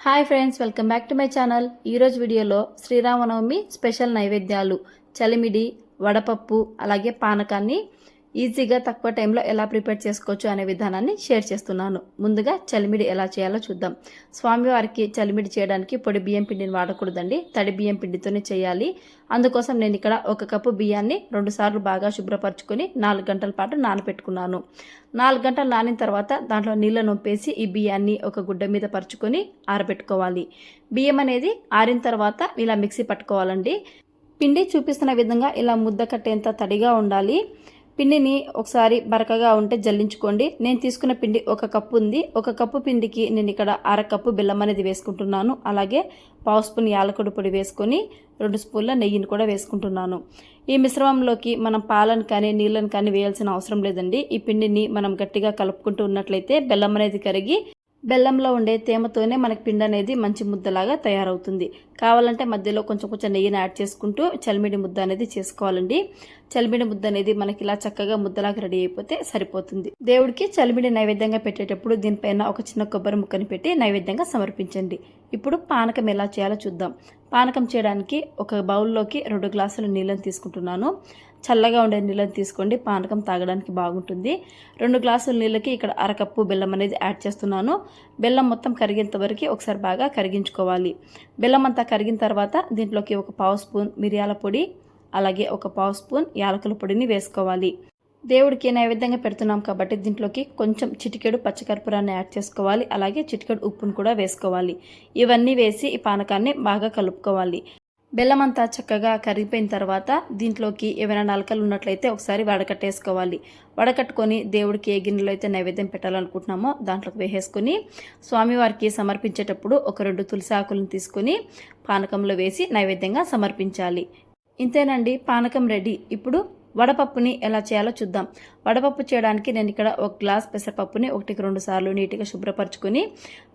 Hi friends welcome back to my channel. ఈరోజు వీడియోలో Sri Rama Navami special నైవేద్యాలు. చలిమిడి వడపప్పు అలాగే పానకాన్ని ఈజీగా తక్కువ టైంలో ఎలా ప్రిపేర్ చేసుకోవచ్చు అనే విధానాన్ని షేర్ చేస్తున్నాను. ముందుగా చలిమిడి ఎలా చేయాలో చూద్దాం. స్వామివారికి చలిమిడి చేయడానికి పొడి బియ్యం పిండిని వాడకూడదండి. తడి బియ్యం పిండితోనే చేయాలి. అందుకోసం నేను ఇక్కడ ఒక కప్పు బియ్యాన్ని రెండుసార్లు బాగా శుభ్రపరచుకొని నాలుగు గంటల పాటు నానబెట్టుకున్నాను. నాలుగు గంటలు నానిన తర్వాత దాంట్లో నీళ్ళను నొప్పేసి ఈ బియ్యాన్ని ఒక గుడ్డ మీద పరుచుకొని ఆరబెట్టుకోవాలి. బియ్యం అనేది ఆరిన తర్వాత ఇలా మిక్సీ పట్టుకోవాలండి. పిండి చూపిస్తున్న విధంగా ఇలా ముద్ద కట్టేంత తడిగా ఉండాలి. పిండిని ఒకసారి బరకగా ఉంటే జల్లించుకోండి. నేను తీసుకున్న పిండి ఒక కప్పు ఉంది. ఒక కప్పు పిండికి నేను ఇక్కడ అర కప్పు బెల్లం అనేది వేసుకుంటున్నాను. అలాగే పావు స్పూన్ యాలకుడి పొడి వేసుకొని రెండు స్పూన్ల నెయ్యిని కూడా వేసుకుంటున్నాను. ఈ మిశ్రమంలోకి మనం పాలను కానీ నీళ్ళని కానీ వేయాల్సిన అవసరం లేదండి. ఈ పిండిని మనం గట్టిగా కలుపుకుంటూ ఉన్నట్లయితే బెల్లం అనేది కరిగి బెల్లంలో ఉండే తేమతోనే మనకి పిండి అనేది మంచి ముద్దలాగా తయారవుతుంది. కావాలంటే మధ్యలో కొంచెం కొంచెం నెయ్యిని యాడ్ చేసుకుంటూ చలిమిడి ముద్ద అనేది చేసుకోవాలండి. చలిమిడి ముద్ద అనేది మనకి ఇలా చక్కగా ముద్దలాగా రెడీ అయిపోతే సరిపోతుంది. దేవుడికి చలిమిడి నైవేద్యంగా పెట్టేటప్పుడు దీనిపైన ఒక చిన్న కొబ్బరి ముక్కని పెట్టి నైవేద్యంగా సమర్పించండి. ఇప్పుడు పానకం ఎలా చేయాలో చూద్దాం. పానకం చేయడానికి ఒక బౌల్లోకి రెండు గ్లాసుల నీళ్ళని తీసుకుంటున్నాను. చల్లగా ఉండే నీళ్ళని తీసుకోండి. పానకం తాగడానికి బాగుంటుంది. రెండు గ్లాసుల నీళ్ళకి ఇక్కడ అరకప్పు బెల్లం అనేది యాడ్ చేస్తున్నాను. బెల్లం మొత్తం కరిగేంత వరకు ఒకసారి బాగా కరిగించుకోవాలి. బెల్లం అంతా కరిగిన తర్వాత దీంట్లోకి ఒక పావు స్పూన్ మిరియాల పొడి అలాగే ఒక పావు స్పూన్ యాలకుల పొడిని వేసుకోవాలి. దేవుడికి నైవేద్యంగా పెడుతున్నాం కాబట్టి దీంట్లోకి కొంచెం చిటికెడు పచ్చకర్పూరాన్ని యాడ్ చేసుకోవాలి. అలాగే చిటికెడు ఉప్పును కూడా వేసుకోవాలి. ఇవన్నీ వేసి ఈ పానకాన్ని బాగా కలుపుకోవాలి. బెల్లం అంతా చక్కగా కరిగిపోయిన తర్వాత దీంట్లోకి ఏమైనా నలకలు ఉన్నట్లయితే ఒకసారి వడకట్టేసుకోవాలి. వడకట్టుకొని దేవుడికి ఏ గిన్నెలో అయితే నైవేద్యం పెట్టాలనుకుంటున్నామో దాంట్లోకి వేసేసుకొని స్వామివారికి సమర్పించేటప్పుడు ఒక రెండు తులసి ఆకులను తీసుకొని పానకంలో వేసి నైవేద్యంగా సమర్పించాలి. ఇంతేనండి పానకం రెడీ. ఇప్పుడు వడపప్పుని ఎలా చేయాలో చూద్దాం. వడపప్పు చేయడానికి నేను ఇక్కడ ఒక గ్లాస్ పెసరపప్పుని ఒకటికి రెండు సార్లు నీట్గా శుభ్రపరచుకుని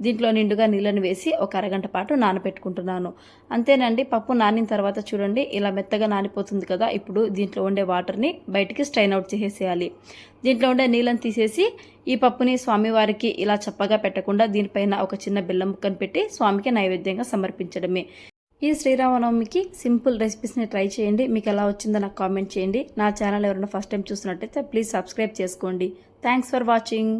దీంట్లో నిండుగా నీళ్ళని వేసి ఒక అరగంట పాటు నానబెట్టుకుంటున్నాను. అంతేనండి పప్పు నానిన తర్వాత చూడండి ఇలా మెత్తగా నానిపోతుంది కదా ఇప్పుడు దీంట్లో ఉండే వాటర్ని బయటికి స్ట్రైన్ అవుట్ చేసేయాలి దీంట్లో ఉండే నీళ్ళని తీసేసి ఈ పప్పుని స్వామివారికి ఇలా చప్పగా పెట్టకుండా దీనిపైన ఒక చిన్న బెల్లం ముక్కను పెట్టి స్వామికి నైవేద్యంగా సమర్పించడమే. ఈ శ్రీరామనవమికి సింపుల్ రెసిపీస్ని ట్రై చేయండి. మీకు ఎలా వచ్చిందో నాకు కామెంట్ చేయండి. నా ఛానల్ ఎవరైనా ఫస్ట్ టైం చూసినట్టయితే ప్లీజ్ సబ్స్క్రైబ్ చేసుకోండి. Thanks for watching